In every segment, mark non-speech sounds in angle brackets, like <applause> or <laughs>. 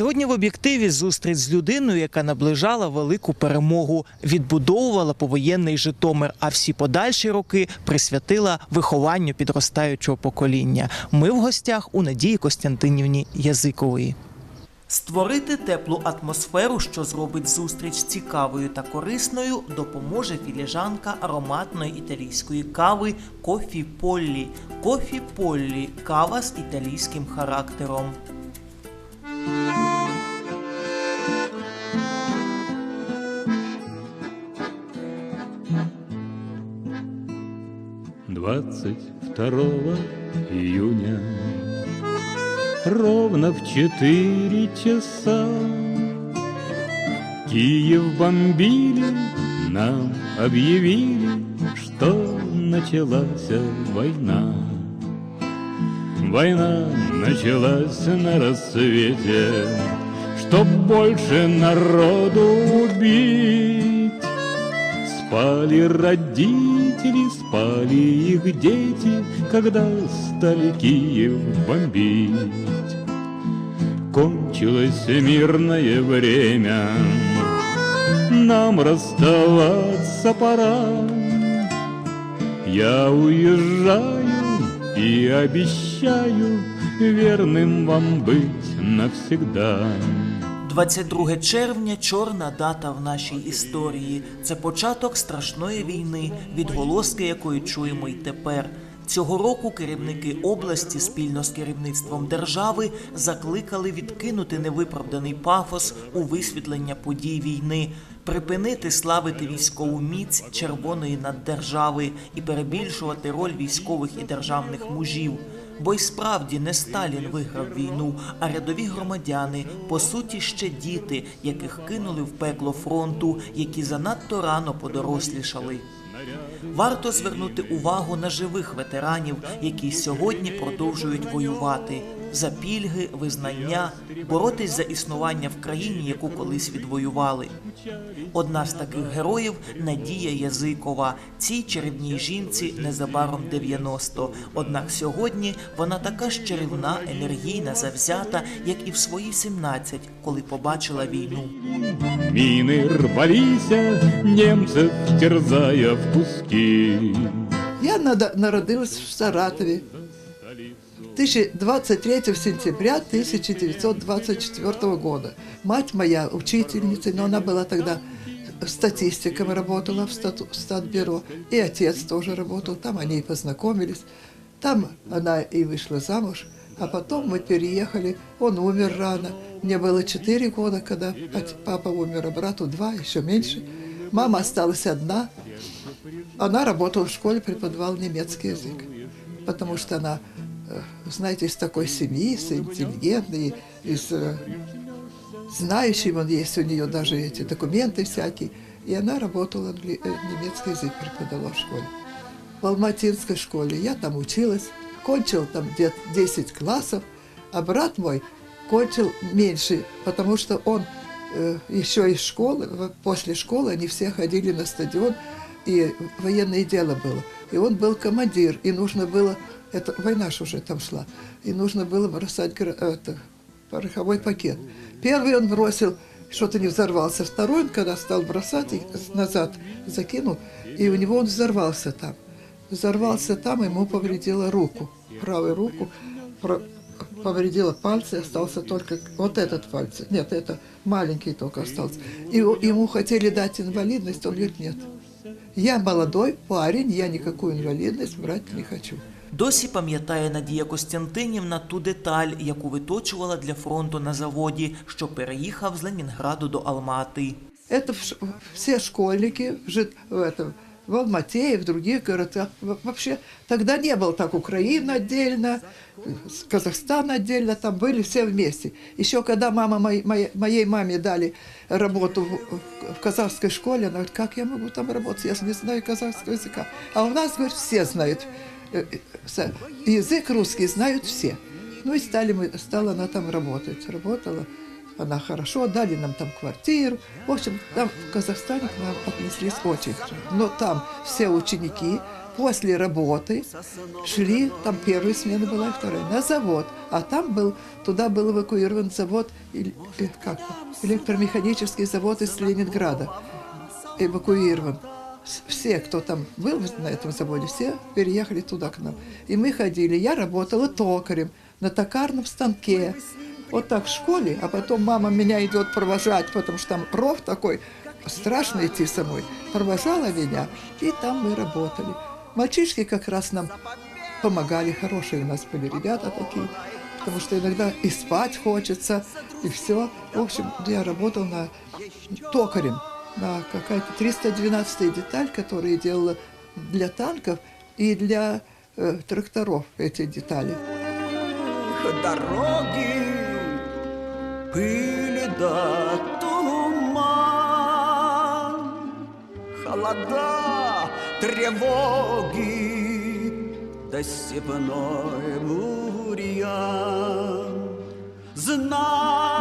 Сьогодні в об'єктиві зустріч з людиною, яка наближала велику перемогу, відбудовувала повоєнний Житомир, а всі подальші роки присвятила вихованню підростаючого покоління. Ми в гостях у Надії Костянтинівні Язикової. Створити теплу атмосферу, що зробить зустріч цікавою та корисною, допоможе філіжанка ароматної італійської кави Кофі Поллі. Кофі Поллі кава з італійським характером. Двадцать второго июня Ровно в четыре часа Киев бомбили, нам объявили, Что началась война. Война началась на рассвете, Чтоб больше народу убить. Спали родители, спали их дети, Когда стали Киев бомбить. Кончилось мирное время, Нам расставаться пора. Я уезжаю и обещаю Верным вам быть навсегда. 22 червня чорна дата в нашій історії. Це початок страшної війни, відголоски якої чуємо й тепер. Цього року керівники області спільно з керівництвом держави закликали відкинути невиправданий пафос у висвітлення подій війни, припинити славити військову міць червоної наддержави і перебільшувати роль військових і державних мужів. Бо й справді не Сталін виграв війну, а рядові громадяни, по суті, ще діти, яких кинули в пекло фронту, які занадто рано подорослішали. Варто звернути увагу на живих ветеранів, які сьогодні продовжують воювати за пільги, визнання, боротись за існування в країні, яку колись відвоювали. Одна з таких героїв Надія Язикова. Цій чарівній жінці незабаром 90. Однак сьогодні вона така ж чарівна, енергійна, завзята, як і в свої 17, коли побачила війну. Мины рвались, немцев терзая в куски. Я нада- народилась в Саратове 23 сентября 1924 года. Мать моя учительница, но она была тогда статистиком работала в стату- статбюро, и отец тоже работал, там они и познакомились. Там она и вышла замуж, а потом мы переехали, он умер рано. Мне было 4 года, когда папа умер, а брату 2, еще меньше. Мама осталась одна, она работала в школе, преподавала немецкий язык, потому что она, знаете, из такой семьи, с интеллигентной, из э, знающей, вон есть у нее даже эти документы всякие, и она работала, э, немецкий язык преподавала в школе. В Алматинской школе я там училась, кончил там где-то 10 классов, а брат мой кончил меньше, потому что он э, еще из школы, после школы они все ходили на стадион, и военное дело было. И он был командир, и нужно было, это война ж уже там шла, и нужно было бросать это, пороховой пакет. Первый он бросил, что-то не взорвался. Второй, он когда стал бросать, назад закинул, и у него он взорвался там. Взорвался там, ему повредило руку, правую руку, повредило пальцы, остался только вот этот пальцы. Нет, это маленький только остался. И ему хотели дать инвалидность, он говорит, нет. Я молодой парень, я никакую инвалидность брать не хочу. Досі пам'ятає Надія Костянтинівна ту деталь, яку виточувала для фронту на заводі, що переїхав з Ленінграду до Алмати. Это вш- все школьники в, Жит- в, этом, в Алмате и в других городах. Во- Вообще тогда не было так Украина отдельно, с- Казахстан отдельно, там были все вместе. Еще когда мама моей, моей, моей маме дали работу в, в казахской школе, она говорит, как я могу там работать, я же не знаю казахского языка. А у нас, говорит, все знают. э, э, Язык русский знают все. Ну и стали мы, стала она там работать. Работала она хорошо, дали нам там квартиру. В общем, там в Казахстане к нам отнеслись очень. Но там все ученики после работы шли, там первая смена была вторая, на завод. А там был, туда был эвакуирован завод, э, как, электромеханический завод из Ленинграда. Эвакуирован. Все, кто там был на этом заводе, все переехали туда к нам. И мы ходили. Я работала токарем на токарном станке. Вот так в школе, а потом мама меня идет провожать, потому что там ров такой, страшно идти самой. Провожала меня, и там мы работали. Мальчишки как раз нам помогали, хорошие у нас были ребята такие, потому что иногда и спать хочется, и все. В общем, я работал на токарем, на какая-то 312 деталь, которую делала для танков и для э, тракторов эти детали. Дороги, пыли да туман, холода, тревоги, да степной бурьян. Знать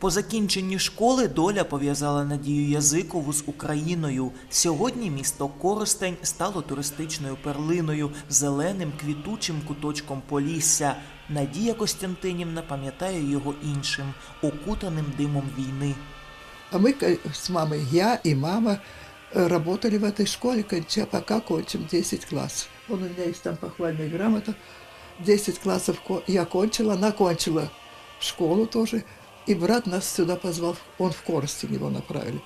По закінченні школи доля пов'язала Надію Язикову з Україною. Сьогодні місто Коростень стало туристичною перлиною, зеленим квітучим куточком Полісся. Надія Костянтинівна пам'ятає його іншим, окутаним димом війни. А мы ко- с мамой, я и мама, э, работали в этой школе, конча- пока кончим 10 классов. Вон у меня есть там похвальная грамота. 10 классов ко- я кончила, она кончила школу тоже. И брат нас сюда позвал, он в Коростень его направили,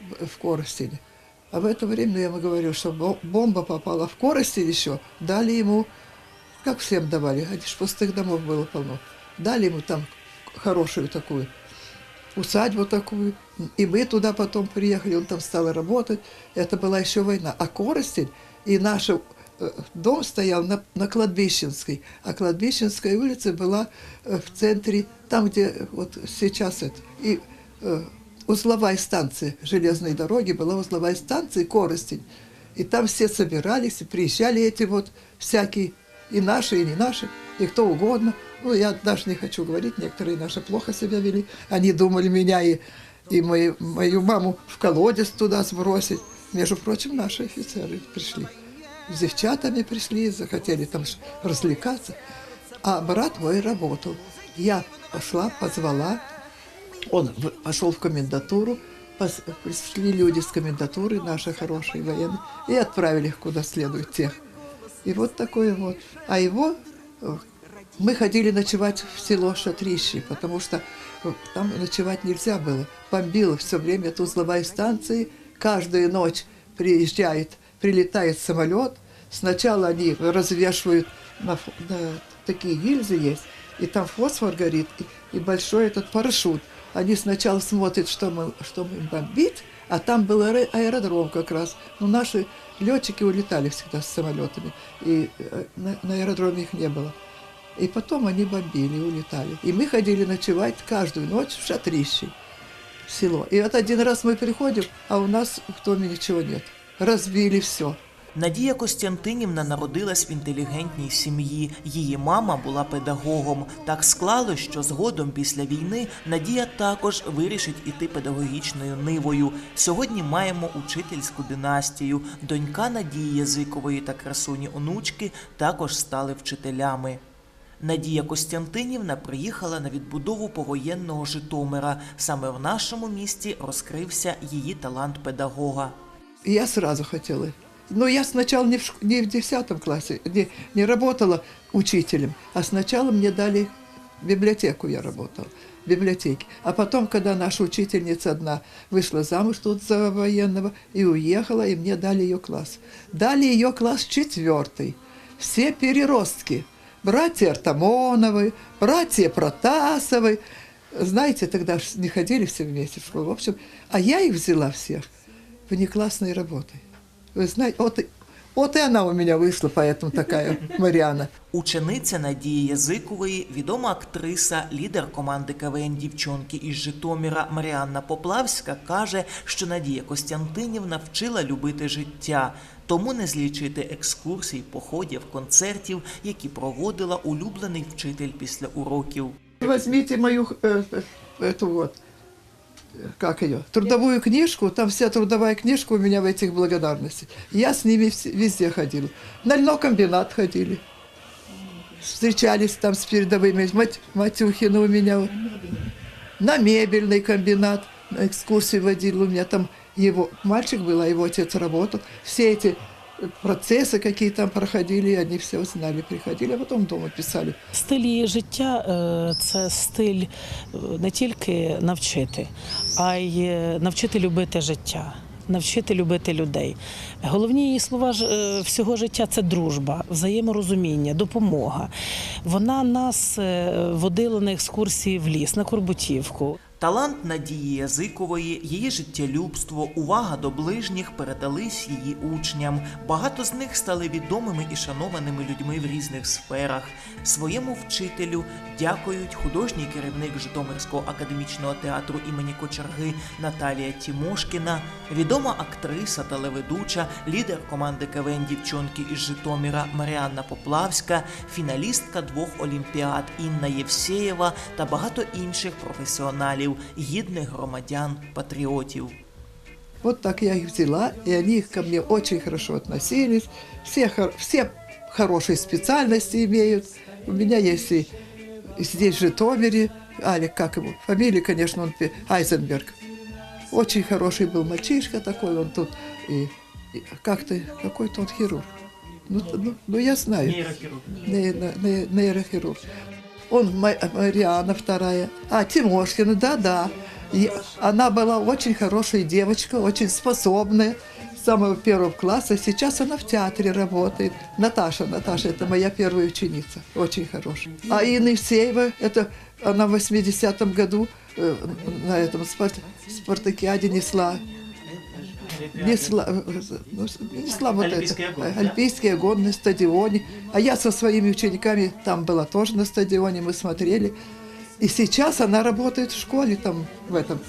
в- Коростень. А в это время я ему говорю, что бо- бомба попала в Коростень еще, дали ему, как всем давали, а ж пустых домов было полно, дали ему там хорошую такую усадьбу такую. И мы туда потом приехали, он там стал работать. Это была еще война. А Коростень и наш э, дом стоял на, на Кладбищенской. А Кладбищенская улица была э, в центре, там, где э, вот сейчас это. И э, узловая станция железной дороги была узловая станция Коростень. И там все собирались, и приезжали эти вот всякие, и наши, и не наши, и кто угодно. Ну, я даже не хочу говорить, некоторые наши плохо себя вели. Они думали меня и, и мою, мою маму в колодец туда сбросить. Между прочим, наши офицеры пришли. С девчатами пришли, захотели там развлекаться. А брат мой работал. Я пошла, позвала, он пошел в комендатуру, пришли люди с комендатуры, наши хорошие военные, и отправили их куда следует тех. И вот такое вот. А его э, мы ходили ночевать в село Шатрищи, потому что э, там ночевать нельзя было. Бомбило все время от узловой станции. Каждую ночь приезжает, прилетает самолет. Сначала они развешивают на, на такие гильзы есть, и там фосфор горит, и, и большой этот парашют. Они сначала смотрят, что мы, что им бомбить, а там был аэро- аэродром как раз. Но наши летчики улетали всегда с самолетами, и э, на, на аэродроме их не было. И потом они бомбили, улетали. И мы ходили ночевать каждую ночь в шатрище, в село. И вот один раз мы приходим, а у нас в доме ничего нет. Разбили все. Надія Костянтинівна народилась в інтелігентній сім'ї. Її мама була педагогом. Так склалось, що згодом після війни Надія також вирішить іти педагогічною нивою. Сьогодні маємо учительську династію. Донька Надії Язикової та красуні онучки також стали вчителями. Надія Костянтинівна приїхала на відбудову повоєнного Житомира. Саме в нашому місті розкрився її талант педагога. И я сразу хотела. Но я сначала не в, шк- не в 10 классе, не, не работала учителем, а сначала мне дали библиотеку, я работала в библиотеке. А потом, когда наша учительница одна вышла замуж тут за военного и уехала, и мне дали ее класс. Дали ее класс четвертый. Все переростки. Братья Артамоновы, братья Протасовы. Знаете, тогда не ходили все вместе в школу. В общем, а я их взяла всех внеклассной работой. Вы знаете, вот и Вот и она у меня вышла, поэтому такая Мариана. Учениця Надії Язикової, відома актриса, лідер команди КВН Дівчонки із Житомира Маріанна Поплавська каже, що Надія Костянтинівна вчила любити життя, тому не злічити екскурсій, походів, концертів, які проводила улюблений вчитель після уроків. Возьмите мою э, э, эту вот, э, как ее, трудовую книжку, там вся трудовая книжка у меня в этих благодарностях. Я с ними вс- везде ходила. На льнокомбинат ходили. Встречались там с передовыми. Мать, Матюхина у меня. вот. На мебельный комбинат на экскурсии водил. У меня там его мальчик был, а его отец работал. Все эти э, процессы, какие там проходили, они все знали, приходили, а потом дома писали. Стиль її життя е, це стиль е, не тільки навчити, а й е, навчити любити життя. Навчити любити людей. Головні її слова е, всього життя це дружба, взаєморозуміння, допомога. Вона нас е, водила на екскурсії в ліс, на Корбутівку. Талант Надії Язикової, її життєлюбство, увага до ближніх передались її учням. Багато з них стали відомими і шанованими людьми в різних сферах. Своєму вчителю дякують художній керівник Житомирського академічного театру імені Кочерги Наталія Тімошкіна, відома актриса, телеведуча, лідер команди КВН Дівчонки із Житомира Маріанна Поплавська, фіналістка двох олімпіад Інна Євсеєва та багато інших професіоналів, гідних громадян, патріотів. Вот так я их взяла, и они ко мне очень хорошо относились. Все, хор- все хорошие специальности имеют. У меня есть и здесь, в Житомире, Алик, как его, фамилия, конечно, он Пе- Айзенберг. Очень хороший был мальчишка такой, он тут, и, и как-то, какой-то он хирург. Ну, т- ну, ну, я знаю. Не- не- не- нейрохирург. Он Ма- Мариана вторая. А, Тимошкина, да-да. И она была очень хорошая девочка, очень способная. С самого первого класса. Сейчас она в театре работает. Наташа, Наташа, это моя первая ученица. Очень хорошая. А Инна Евсеева, это она в 80-м году э, на этом спарт- спартакиаде несла несла, э, ну, несла вот Олимпийский это, огонь, э, да? Олимпийский огонь на стадионе. А я со своими учениками там была тоже на стадионе, мы смотрели. И сейчас она работает в школе там, в этом,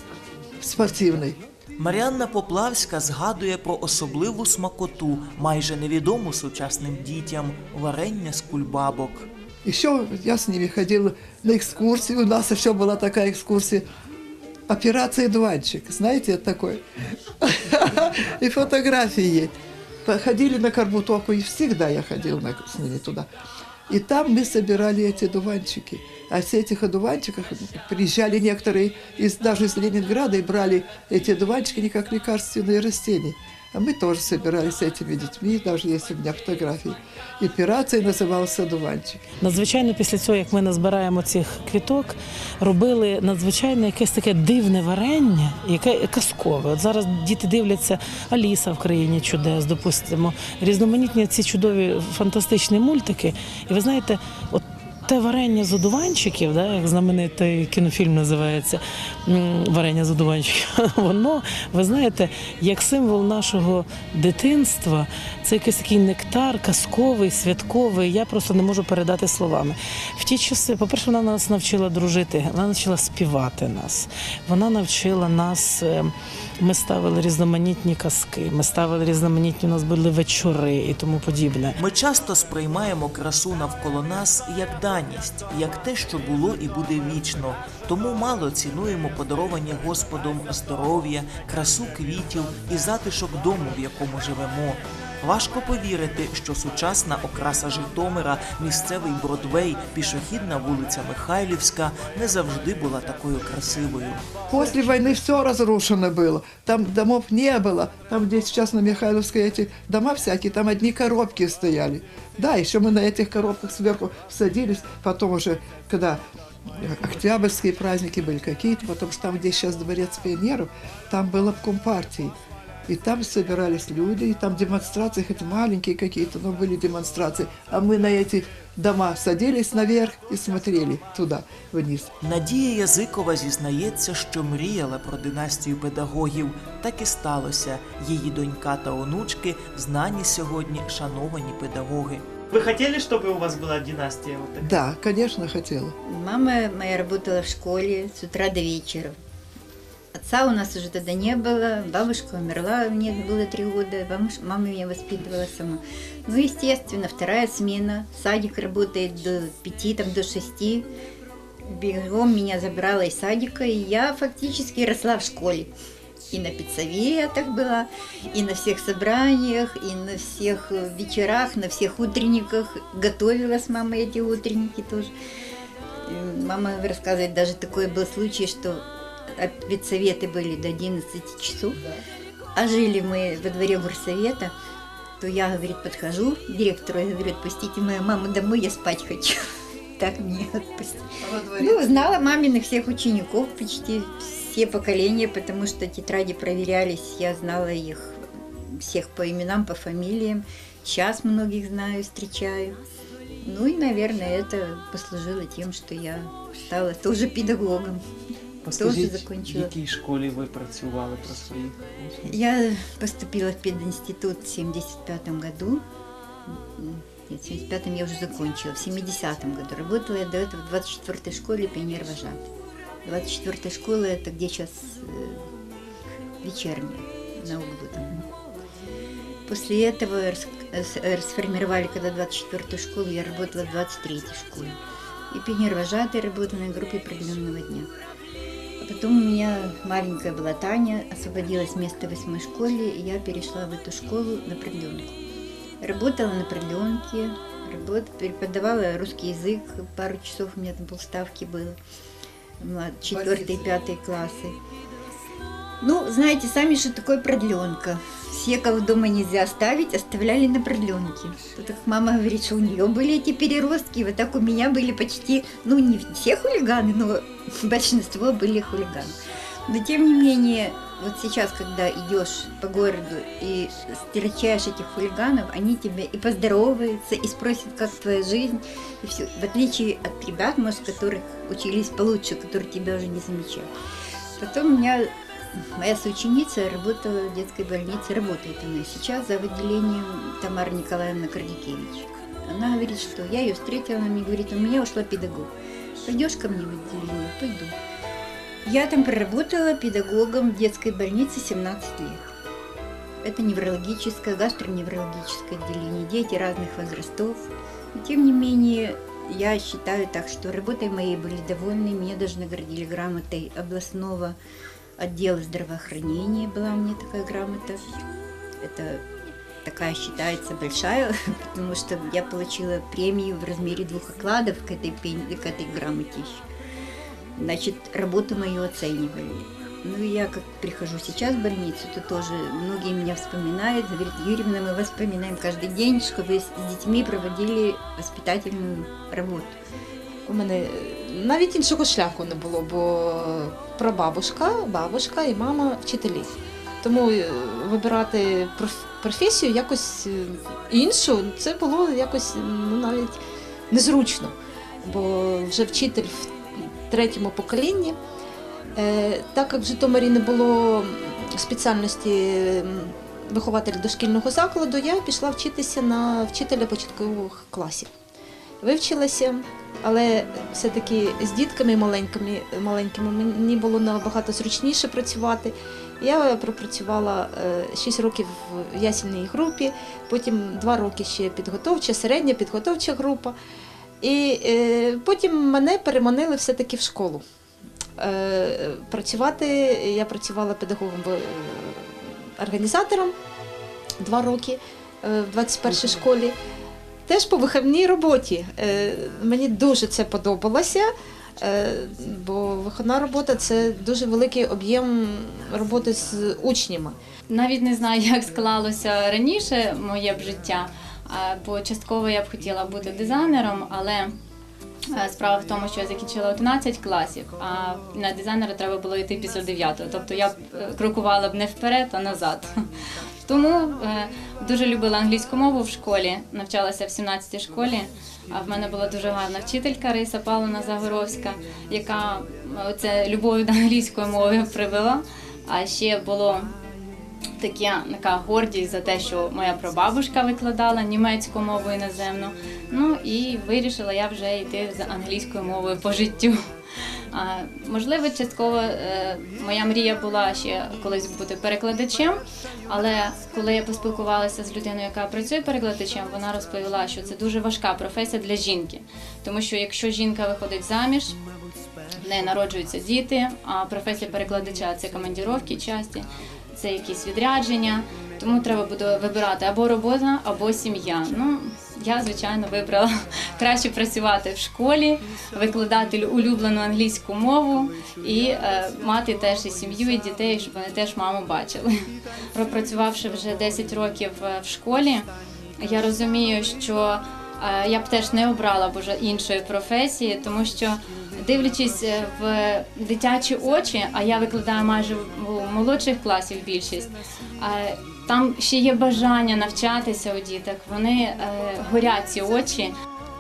спортивной. Маріанна Поплавська згадує про особливу смакоту, майже невідому сучасним дітям варення з кульбабок. Еще я с ними ходила на экскурсии. У нас еще была такая экскурсия. Операция «Дуванчик». Знаете, это такое? <laughs> И фотографии есть. Походили на Карбутовку, и всегда я ходила на- с ними туда. И там мы собирали эти дуванчики. А с этих одуванчиках приезжали некоторые из, даже из Ленинграда и брали эти дуванчики не как лекарственные растения. А мы тоже собирались с этими детьми, даже есть у меня фотографии. И операция называлась «Одуванчик». Надзвичайно після цього, як ми назбираємо цих квіток, робили надзвичайно якесь таке дивне варення, яке казкове. От зараз діти дивляться Аліса в країні чудес, допустимо, різноманітні ці чудові фантастичні мультики. І ви знаєте, от. те варення з одуванчиків, да, як знаменитий кінофільм називається Варення з одуванчиків, <laughs> воно, ви знаєте, як символ нашого дитинства, це якийсь такий нектар, казковий, святковий. Я просто не можу передати словами. В ті часи, по-перше, вона нас навчила дружити, вона навчила співати нас. Вона навчила нас. Ми ставили різноманітні казки, ми ставили різноманітні, у нас були вечори і тому подібне. Ми часто сприймаємо красу навколо нас як даність, як те, що було і буде вічно. Тому мало цінуємо подаровані Господом здоров'я, красу квітів і затишок дому, в якому живемо. Важко повірити, що сучасна окраса Житомира, місцевий Бродвей, пішохідна вулиця Михайлівська не завжди була такою красивою. После войны все разрушено было. Там домов не было. Там, где сейчас на Михайловской эти дома всякие, там одни коробки стояли. Да, еще мы на этих коробках сверху садились. Потом уже, когда октябрьские праздники были какие-то, потому что там, где сейчас дворец пионеров, там было в Компартии. И там собирались люди, и там демонстрации, хоть маленькие какие-то, но были демонстрации. А мы на эти дома садились наверх и смотрели туда, вниз. Надія Язикова зізнається, що мріяла про династію педагогів. Так і сталося. Її донька та онучки знані сьогодні шановані педагоги. Вы хотели, чтобы у вас была династия вот такая? Да, конечно, хотела. Мама моя работала в школе с утра до вечера. Отца у нас уже тогда не было, бабушка умерла, мне было три года, мама меня воспитывала сама. Ну, естественно, вторая смена, садик работает до пяти, там, до шести. Бегом меня забрала из садика, и я фактически росла в школе. И на педсоветах была, и на всех собраниях, и на всех э, вечерах, на всех утренниках. Готовила с мамой эти утренники тоже. Э, Мама рассказывает, даже такой был случай, что а, педсоветы были до 11 часов, а жили мы во дворе горсовета, то я, говорит, подхожу директору и говорю, отпустите мою маму домой, я спать хочу. <laughs> Так меня отпустили. Ну, знала маминых всех учеников, почти все поколения, потому что тетради проверялись, я знала их всех по именам, по фамилиям. Сейчас многих знаю, встречаю. Ну и, наверное, это послужило тем, что я стала тоже педагогом. Тоже закончила. в якій школі ви працювали про своїх? учнів? Я поступила в пединститут в 75 году. М, Нет, в 75-м я уже закончила. В 70-м году работала я до этого в 24-й школе пионер-вожатый. 24-я школа это где сейчас э, вечерняя, на углу там. После этого рас- э, с- расформировали, когда 24-ю школу, я работала в 23-й школе. И пионер-вожатый работала на группе определенного дня. А потом у меня маленькая была Таня, освободилось место в восьмой школе, и я перешла в эту школу на продленку. Работала на продленке, работ, преподавала русский язык, пару часов у меня там полставки было, млад- четвертый, пятый классы. Ну, знаете сами, что такое продленка. Все, кого дома нельзя оставить, оставляли на продленке. То так мама говорит, что у нее были эти переростки, вот так у меня были почти, ну, не все хулиганы, но <laughs> большинство были хулиганы. Но тем не менее, вот сейчас, когда идешь по городу и встречаешь этих хулиганов, они тебя и поздороваются, и спросят, как твоя жизнь, и все. В отличие от ребят, может, которых учились получше, которые тебя уже не замечают. Потом у меня моя соученица работала в детской больнице, работает она сейчас за отделением Тамара Николаевна Кардикевич. Она говорит, что я ее встретила, она мне говорит, у меня ушла педагог. Пойдешь ко мне в отделение? Пойду. Я там проработала педагогом в детской больнице 17 лет. Это неврологическое, гастроневрологическое отделение, дети разных возрастов. Но, тем не менее, я считаю так, что работой моей были довольны, меня даже наградили грамотой областного отдела здравоохранения, была у меня такая грамота. Это такая считается большая, <laughs> потому что я получила премию в размере двух окладов к этой, к этой грамоте. Значит, работу мою оценивали. Ну и я как прихожу сейчас в больницу, то тоже многие меня вспоминают, говорят, Юрьевна, мы вас вспоминаем каждый день, что вы с детьми проводили воспитательную работу. У мене е, навіть іншого шляху не було, бо прабабушка, бабушка і мама вчителі. Тому е, вибирати професію якось е, іншу, це було якось ну, навіть незручно. Бо вже вчитель в третьому поколінні. Так як в Житомирі не було спеціальності м, вихователь дошкільного закладу, я пішла вчитися на вчителя початкових класів. Вивчилася, але все-таки з дітками маленькими, маленькими мені було набагато зручніше працювати. Я пропрацювала 6 років в ясільній групі, потім 2 роки ще підготовча, середня підготовча група. І е, потім мене переманили все-таки в школу. Е, працювати я працювала педагогом е, організатором 2 роки е, в 21 школі. Теж по виховній роботі. Е, Мені дуже це подобалося, е, бо виховна робота це дуже великий об'єм роботи з учнями. Навіть не знаю, як склалося раніше моє б життя, бо частково я б хотіла бути дизайнером, але Е, Справа в тому, що я закінчила 11 класів, а на дизайнера треба було йти після 9. Тобто я е, крокувала б не вперед, а назад. Тому е, дуже любила англійську мову в школі, навчалася в 17-й школі. А в мене була дуже гарна вчителька Раїса Павловна Загоровська, яка е, це любов'ю до англійської мови привела. А ще було таке, така гордість за те, що моя прабабушка викладала німецьку мову іноземну. Ну і вирішила я вже йти з англійською мовою по життю. Можливо, частково е, моя мрія була ще колись бути перекладачем, але коли я поспілкувалася з людиною, яка працює перекладачем, вона розповіла, що це дуже важка професія для жінки, тому що якщо жінка виходить заміж, в неї народжуються діти, а професія перекладача це командіровки часті, це якісь відрядження. Тому треба буде вибирати або робота, або сім'я. Ну я звичайно вибрала <laughs> краще працювати в школі, викладати улюблену англійську мову і е, мати теж і сім'ю, і дітей, щоб вони теж маму бачили. <laughs> Пропрацювавши вже 10 років е, в школі, я розумію, що е, я б теж не обрала б уже іншої професії, тому що дивлячись е, в дитячі очі, а я викладаю майже у молодших класів більшість. Там ще є бажання навчатися у діток. Вони е, горять ці очі.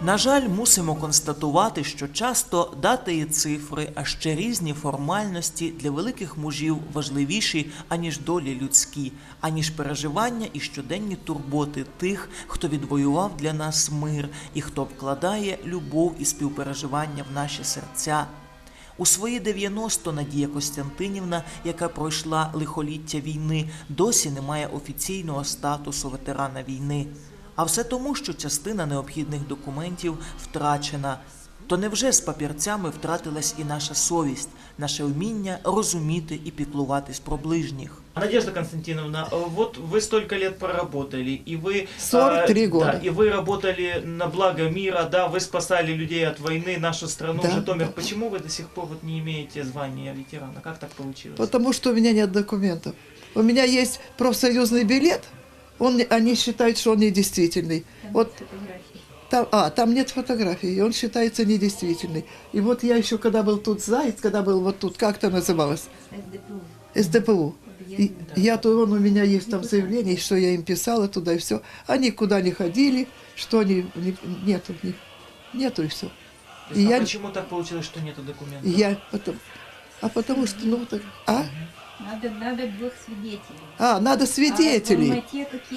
На жаль, мусимо констатувати, що часто дати і цифри, а ще різні формальності для великих мужів важливіші, аніж долі людські, аніж переживання і щоденні турботи тих, хто відвоював для нас мир і хто вкладає любов і співпереживання в наші серця. У свої 90 Надія Костянтинівна, яка пройшла лихоліття війни, досі не має офіційного статусу ветерана війни. А все тому, що частина необхідних документів втрачена. То невже з папірцями втратилась і наша совість, наше вміння розуміти і піклуватись про ближніх? Надежда Константиновна, э, вот вы столько лет проработали, и вы... 43 э, года. Да, и вы работали на благо мира, да, вы спасали людей от войны, нашу страну, Да, Житомир. Почему вы до сих пор вот не имеете звания ветерана? Как так получилось? Потому что у меня нет документов. У меня есть профсоюзный билет, он, они считают, что он недействительный. Вот там, а, там нет фотографий, и он считается недействительный. И вот я еще, когда был тут заяц, когда был вот тут, как это называлось? СДПУ. И я то он у меня есть там заявление, что я им писала туда и все. Они куда не ходили, что они не- нету, не- нету и все. То есть, и а я- почему так получилось, что нету документов? Я потом, а потому что, ну так, а? Надо, надо двух свидетелей. А, надо свидетелей.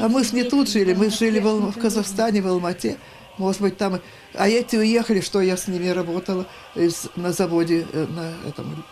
А мы ж не тут жили, мы жили в, в Казахстане, в Алмате. Может быть, там... А эти уехали, что я с ними работала из- на заводе э, на этом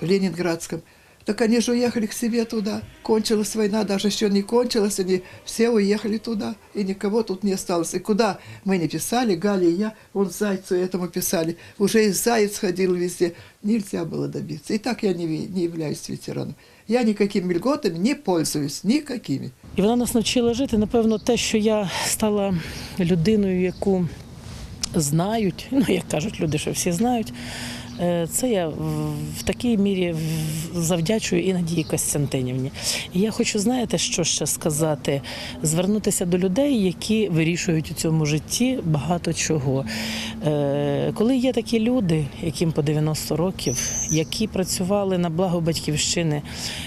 Ленинградском. Так они же уехали к себе туда. Кончилась война, даже еще не кончилась, они все уехали туда, и никого тут не осталось. И куда мы не писали, Галя и я, он Зайцу этому писали. Уже и Заяц ходил везде. Нельзя было добиться. И так я не, ви- не являюсь ветераном. Я никакими льготами не пользуюсь, никакими. І вона нас навчила жити. Напевно, те, що я стала людиною, яку знають, ну як кажуть люди, що всі знають. е, Це я в- такій мірі завдячую і Надії Костянтинівні. І я хочу, знаєте, що ще сказати? Звернутися до людей, які вирішують у цьому житті багато чого. Е, Коли є такі люди, яким по 90 років, які працювали на благо батьківщини,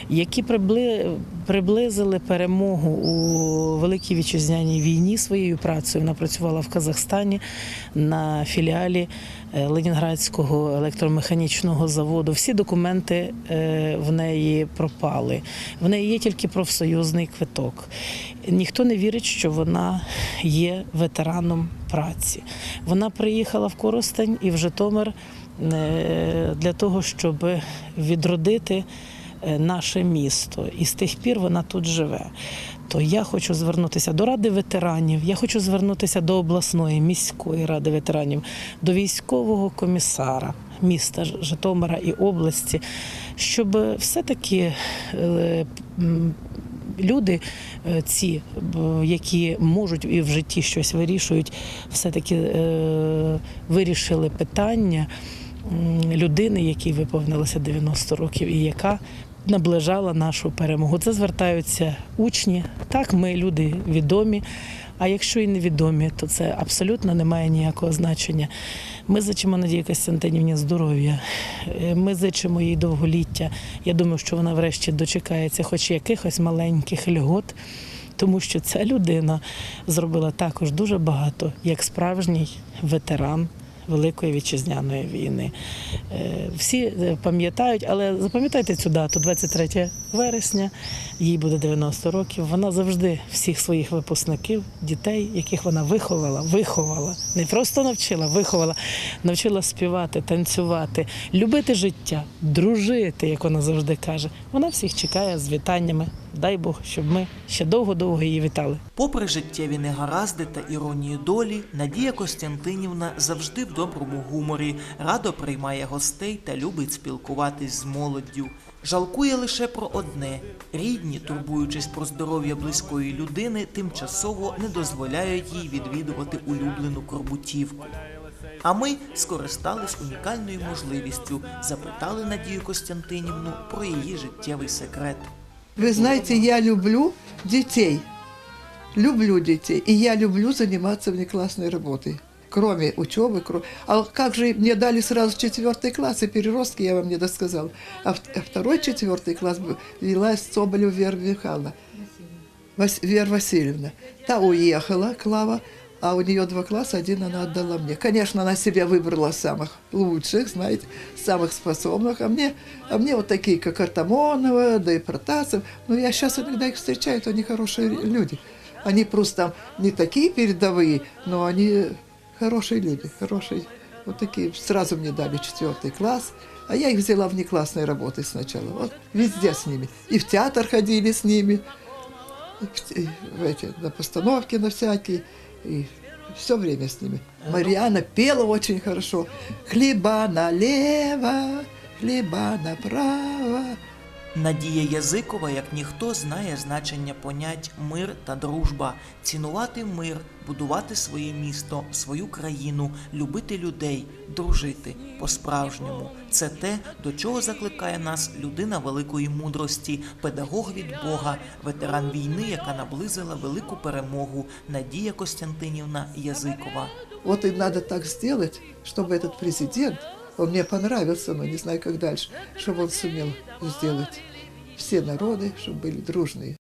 які прибли, приблизили перемогу у великій вітчизняній війні своєю працею. Вона працювала в Казахстані на філіалі Ленінградського електромеханічного заводу. Всі документи е, в неї пропали. В неї є тільки профсоюзний квиток. Ніхто не вірить, що вона є ветераном праці. Вона приїхала в Коростень і в Житомир е, для того, щоб відродити е, наше місто. І з тих пір вона тут живе. То я хочу звернутися до Ради ветеранів, я хочу звернутися до обласної міської ради ветеранів, до військового комісара міста Житомира і області, щоб все-таки е, люди е, ці, які можуть і в житті щось вирішують, все-таки е, вирішили питання людини, якій виповнилося 90 років, і яка наближала нашу перемогу. Це звертаються учні. Так, ми люди відомі. А якщо і невідомі, то це абсолютно не має ніякого значення. Ми зичимо Надії Костянтинівні здоров'я, е, ми зичимо їй довголіття. Я думаю, що вона врешті дочекається хоч якихось маленьких льгот, тому що ця людина зробила також дуже багато, як справжній ветеран. Великої вітчизняної війни. Е, Всі е, пам'ятають, але запам'ятайте цю дату, 23 вересня, їй буде 90 років. Вона завжди всіх своїх випускників, дітей, яких вона виховала, виховала, не просто навчила, виховала, навчила співати, танцювати, любити життя, дружити, як вона завжди каже. Вона всіх чекає з вітаннями. Дай Бог, щоб ми ще довго-довго її вітали. Попри життєві негаразди та іронію долі, Надія Костянтинівна завжди в доброму гуморі, радо приймає гостей та любить спілкуватись з молоддю. Жалкує лише про одне: рідні, турбуючись про здоров'я близької людини, тимчасово не дозволяють їй відвідувати улюблену Корбутівку. А ми скористались унікальною можливістю, запитали Надію Костянтинівну про її життєвий секрет. Вы знаете, я люблю детей. Люблю детей. И я люблю заниматься внеклассной работой. Кроме учебы, кро- а как же мне дали сразу четвертый класс и переростки, я вам не досказал. А, а второй четвертый класс б- вела Соболев Вера Михайловна, Вера Васильевна. Та уехала, Клава, а у нее два класса, один она отдала мне. Конечно, она себя выбрала самых лучших, знаете, самых способных, а мне, а мне вот такие, как Артамонова, да и Протасов. Но я сейчас иногда их встречаю, то они хорошие люди. Они просто не такие передовые, но они хорошие люди, хорошие. Вот такие. Сразу мне дали четвертый класс, а я их взяла внеклассной работой сначала. Вот везде с ними. И в театр ходили с ними, в, в эти, на постановки на всякие, и все время с ними. Мариана пела очень хорошо. Хлеба налево, хлеба направо. Надія Язикова, як ніхто, знає значення понять мир та дружба, цінувати мир, будувати своє місто, свою країну, любити людей, дружити по-справжньому. Це те, до чого закликає нас людина великої мудрості, педагог від Бога, ветеран війни, яка наблизила велику перемогу Надія Костянтинівна Язикова. Вот и надо так сделать, чтобы этот президент, он мне понравился, но не знаю, как дальше, чтобы он сумел сделать все народы, чтобы были дружные.